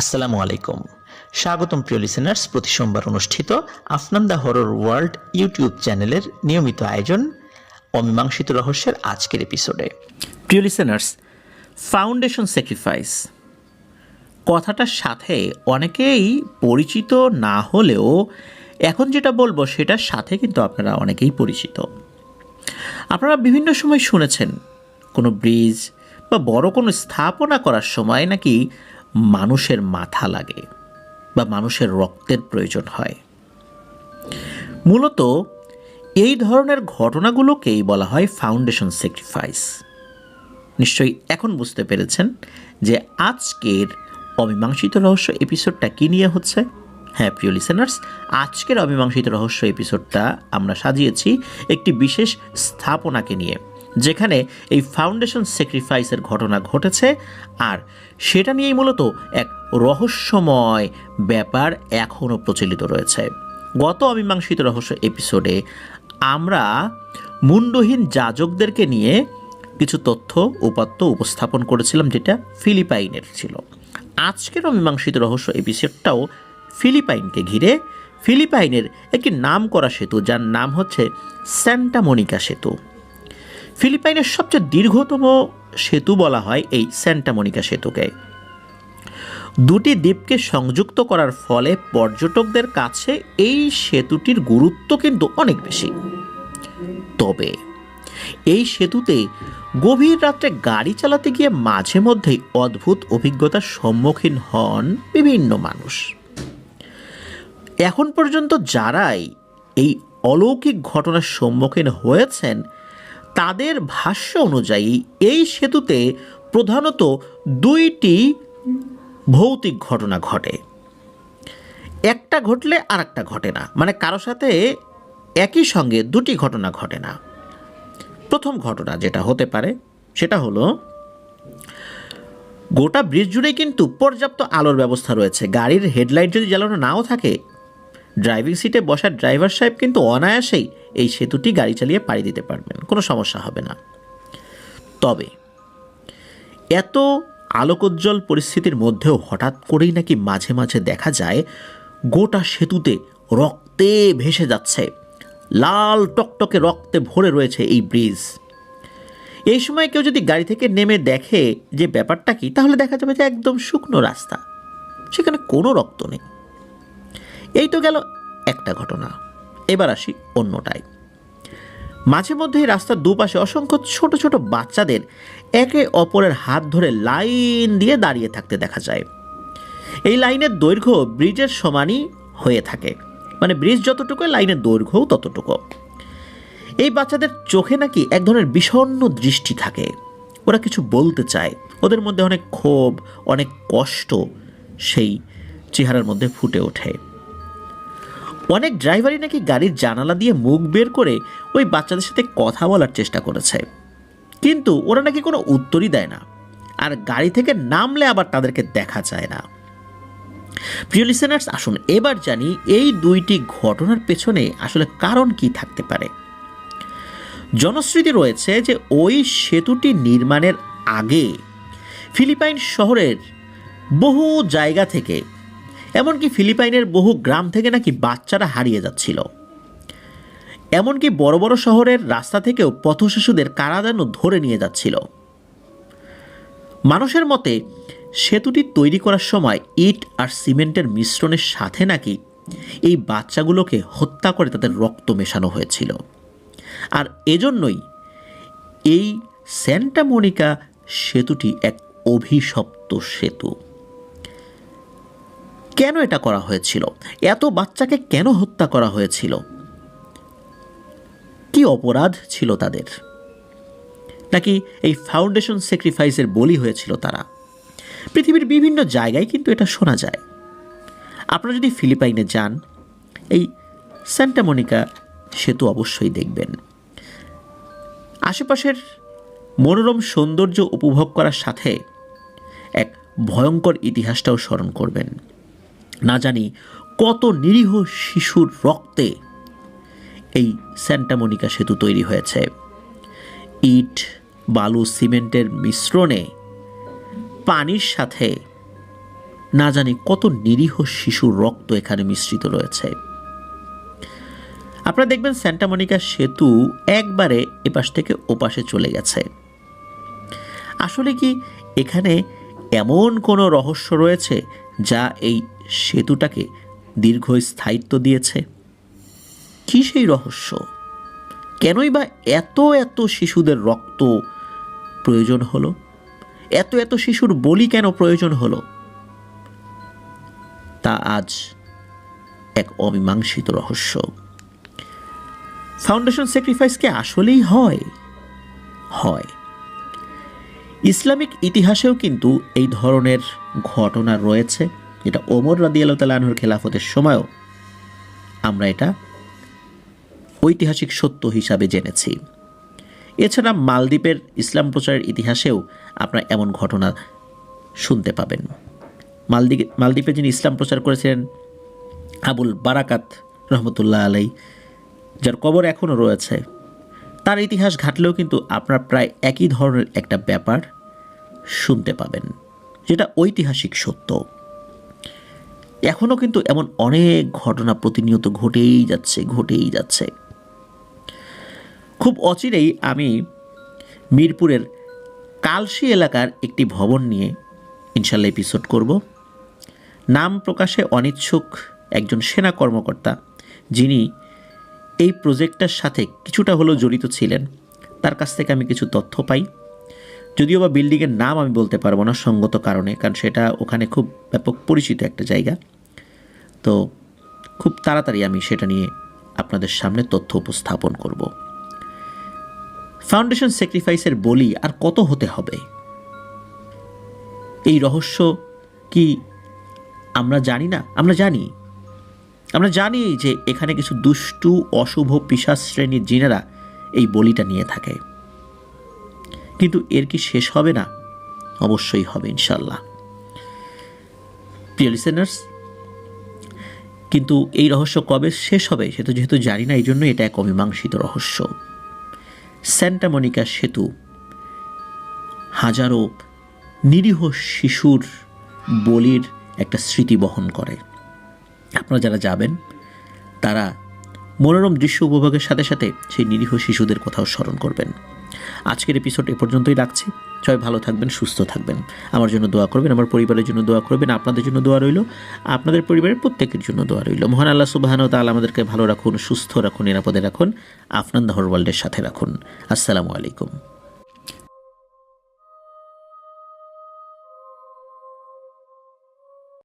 আসসালামু আলাইকুম। স্বাগতম প্রিয় লিসেনার্স প্রতি সোমবার অনুষ্ঠিত Afnan the Horror World YouTube চ্যানেলের নিয়মিত আয়োজন অমীমাংসিত রহস্যের আজকের এপিসোডে প্রিয় লিসেনার্স ফাউন্ডেশন স্যাক্রিফাইস কথাটার সাথে অনেকেই পরিচিত না হলেও এখন যেটা বলব সেটার সাথে কিন্তু আপনারা অনেকেই পরিচিত। আপনারা বিভিন্ন সময় শুনেছেন, কোনো ব্রিজ বা বড় কোনো স্থাপনা করার সময় নাকি মানুষের মাথা লাগে বা মানুষের রক্তের প্রয়োজন হয়। মূলত এই ধরনের ঘটনাগুলোকেই বলা হয় ফাউন্ডেশন স্যাক্রিফাইস। নিশ্চয়ই এখন বুঝতে পেরেছেন যে আজকের অমীমাংসিত রহস্য এপিসোডটা কী নিয়ে হচ্ছে? হ্যাঁ প্রিয় লিসেনার্স আজকের অমীমাংসিত রহস্য এপিসোডটা আমরা সাজিয়েছি একটি বিশেষ স্থাপনাকে নিয়ে। যেখানে এই ফাউন্ডেশন স্যাক্রিফাইসের ঘটনা ঘটেছে আর সেটা নিয়েই মূলত এক রহস্যময় ব্যাপার এখনও প্রচলিত রয়েছে। গত অমীমাংসিত রহস্য এপিসোডে আমরা মুন্ডহীন যাজকদেরকে নিয়ে কিছু তথ্য, উপাত্ত উপস্থাপন করেছিলাম যেটা ফিলিপাইনের ছিল। আজকের অমীমাংসিত রহস্য এপিসোডটাও ফিলিপাইনকে ঘিরে। ফিলিপাইনের একটি নাম করা সেতু, যার নাম হচ্ছে স্যান্টা মনিকা সেতু। ফিলিপাইনের সবচেয়ে দীর্ঘতম সেতু বলা হয় এই স্যান্টা মনিকা সেতুকে। দুটি দ্বীপকে সংযুক্ত করার ফলে পর্যটকদের কাছে এই সেতুটির গুরুত্ব কিন্তু অনেক বেশি। তবে এই সেতুতে গভীর রাত্রে গাড়ি চালাতে গিয়ে মাঝে মধ্যেই অদ্ভুত অভিজ্ঞতার সম্মুখীন হন বিভিন্ন মানুষ। এখন পর্যন্ত যারাই এই অলৌকিক ঘটনার সম্মুখীন হয়েছেন তাদের ভাষ্য অনুযায়ী এই সেতুতে প্রধানত দুইটি ভৌতিক ঘটনা ঘটে। একটা ঘটলে আর একটা ঘটে না। মানে কারও সাথে একই সঙ্গে দুটি ঘটনা ঘটে না। প্রথম ঘটনা যেটা হতে পারে, সেটা হলো, গোটা ব্রিজ জুড়েই কিন্তু পর্যাপ্ত আলোর ব্যবস্থা রয়েছে। গাড়ির হেডলাইট যদি জ্বালানো নাও থাকে ড্রাইভিং সিটে বসা ড্রাইভার সাহেব কিন্তু অনায়াসেই এই সেতুটি গাড়ি চালিয়ে পাড়ি দিতে পারবেন। কোনো সমস্যা হবে না। তবে এত আলোকোজ্জ্বল পরিস্থিতির মধ্যেও হঠাৎ করেই নাকি মাঝে মাঝে দেখা যায়, গোটা সেতুতে রক্তে ভেসে যাচ্ছে। লাল টকটকে রক্তে ভরে রয়েছে এই ব্রিজ। এই সময় কেউ যদি গাড়ি থেকে নেমে দেখে যে ব্যাপারটা কি, তাহলে দেখা যাবে যে একদম শুকনো রাস্তা। সেখানে কোনো রক্ত নেই। এই তো গেল একটা ঘটনা। এবার আসি অন্যটায়। মাঝে মধ্যেই রাস্তার দুপাশে অসংখ্য ছোট ছোট বাচ্চাদের একে অপরের হাত ধরে লাইন দিয়ে দাঁড়িয়ে থাকতে দেখা যায়। এই লাইনের দৈর্ঘ্য ব্রিজের সমানই হয়ে থাকে। মানে ব্রিজ যতটুকু, লাইনের দৈর্ঘ্যও ততটুকু। এই বাচ্চাদের চোখে নাকি এক ধরনের বিষণ্ণ দৃষ্টি থাকে। ওরা কিছু বলতে চায়। ওদের মধ্যে অনেক ক্ষোভ, অনেক কষ্ট সেই চেহারার মধ্যে ফুটে ওঠে। অনেক ড্রাইভারই নাকি গাড়ির জানালা দিয়ে মুখ বের করে ওই বাচ্চাদের সাথে কথা বলার চেষ্টা করেছে। কিন্তু ওরা নাকি কোনো উত্তরই দেয় না। আর গাড়ি থেকে নামলে আবার তাদেরকে দেখা যায় না। প্রিয় লিসেনার্স আসুন এবার জানি এই দুইটি ঘটনার পেছনে আসলে কারণ কি থাকতে পারে। জনশ্রুতি রয়েছে যে ওই সেতুটি নির্মাণের আগে ফিলিপাইন শহরের বহু জায়গা থেকে এমনকি ফিলিপাইনের বহু গ্রাম থেকে নাকি বাচ্চারা হারিয়ে যাচ্ছিল। এমনকি বড় বড় শহরের রাস্তা থেকেও পথশিশুদের কারা যেন ধরে নিয়ে যাচ্ছিল। মানুষের মতে, সেতুটি তৈরি করার সময় ইট আর সিমেন্টের মিশ্রণের সাথে নাকি এই বাচ্চাগুলোকে হত্যা করে তাদের রক্ত মেশানো হয়েছিল। আর এজন্যই এই স্যান্টা মনিকা সেতুটি এক অভিশপ্ত সেতু। কেন এটা করা হয়েছিল? এত বাচ্চাকে কেন হত্যা করা হয়েছিল? কি অপরাধ ছিল তাদের? নাকি এই ফাউন্ডেশন স্যাক্রিফাইসের বলি হয়েছিল তারা? পৃথিবীর বিভিন্ন জায়গায় কিন্তু এটা শোনা যায়। আপনারা যদি ফিলিপাইনে যান, এই স্যান্টা মনিকা সেতু অবশ্যই দেখবেন। আশেপাশের মনোরম সৌন্দর্য উপভোগ করার সাথে এক ভয়ঙ্কর ইতিহাসটাও স্মরণ করবেন। না জানি কত নিরীহ শিশুর রক্তে এই স্যান্টামনিকা সেতু তৈরি হয়েছে। ইট, বালু, সিমেন্টের মিশ্রণে পানির সাথে না জানি কত নিরীহ শিশুর রক্ত এখানে মিশ্রিত রয়েছে। আপনারা দেখবেন স্যান্টা মনিকা সেতু একবারে এপাশ থেকে ওপাশে চলে গেছে। আসলে কি এখানে এমন কোনো রহস্য রয়েছে যা এই সেতুটাকে দীর্ঘ স্থায়িত্ব দিয়েছে। কি সেই রহস্য? কেনই বা এত এত শিশুদের রক্ত প্রয়োজন হলো? এত এত শিশুর বলি কেন প্রয়োজন হলো? তা আজ এক অমীমাংসিত রহস্য। ফাউন্ডেশন স্যাক্রিফাইস কি আসলেই হয়? হয়। ইসলামিক ইতিহাসেও কিন্তু এই ধরনের ঘটনা রয়েছে। যেটা ওমর রাদিয়াল্লাহু তাআলা আনহুর খেলাফতের সময়ও আমরা এটা ঐতিহাসিক সত্য হিসাবে জেনেছি। এছাড়া মালদ্বীপের ইসলাম প্রচারের ইতিহাসেও আপনারা এমন ঘটনা শুনতে পাবেন। মালদ্বীপ মালদ্বীপে যিনি ইসলাম প্রচার করেছিলেন, আবুল বারাকাত রহমতুল্লাহ আলাই যার কবর এখনও রয়েছে, তার ইতিহাস ঘাটলেও কিন্তু আপনার প্রায় একই ধরনের একটা ব্যাপার শুনতে পাবেন, যেটা ঐতিহাসিক সত্য। এখনও কিন্তু এমন অনেক ঘটনা প্রতিনিয়ত ঘটেই যাচ্ছে ঘটেই যাচ্ছে। খুব অচিরেই আমি মিরপুরের কালশি এলাকার একটি ভবন নিয়ে ইনশাল্লাহ এপিসোড করব। নাম প্রকাশে অনিচ্ছুক একজন সেনা কর্মকর্তা, যিনি এই প্রজেক্টটার সাথে কিছুটা হলেও জড়িত ছিলেন। তার কাছ থেকে আমি কিছু তথ্য পাই। যদিও বা বিল্ডিংয়ের নাম আমি বলতে পারব না সঙ্গত কারণে, কারণ সেটা ওখানে খুব ব্যাপক পরিচিত একটা জায়গা। তো খুব তাড়াতাড়ি আমি সেটা নিয়ে আপনাদের সামনে তথ্য উপস্থাপন করব। ফাউন্ডেশন স্যাক্রিফাইসের বলি আর কত হতে হবে? এই রহস্য কি আমরা জানি না? আমরা জানি। আমরা জানি যে এখানে কিছু দুষ্টু, অশুভ পিসাচ শ্রেণির জিনেরা এই বলিটা নিয়ে থাকে। কিন্তু এর কি শেষ হবে না? অবশ্যই হবে ইনশাল্লাহ প্রিয় লিসেনার্স কিন্তু এই রহস্য কবে শেষ হবে সে তো যেহেতু জানি না এই জন্য এটা এক অমীমাংসিত রহস্য। স্যান্টা মনিকা সেতু। হাজারো নিরীহ শিশুর বলির একটা স্মৃতি বহন করে। আপনারা যারা যাবেন, তারা মনোরম দৃশ্য উপভোগের সাথে সাথে সেই নিরীহ শিশুদের কথাও স্মরণ করবেন। আজকের এপিসোড এ পর্যন্তই রাখছি। সবাই ভালো থাকবেন, সুস্থ থাকবেন। আমার জন্য দোয়া করবেন, আমার পরিবারের জন্য দোয়া করবেন, আপনাদের জন্য দোয়া রইল, আপনাদের পরিবারের প্রত্যেকের জন্য দোয়া রইল। মহান আল্লাহ সুবাহান তাল আমাদেরকে ভালো রাখুন, সুস্থ রাখুন, নিরাপদে রাখুন, আফনান দাহর ওয়ার্ল্ডের সাথে রাখুন। আসসালামু আলাইকুম।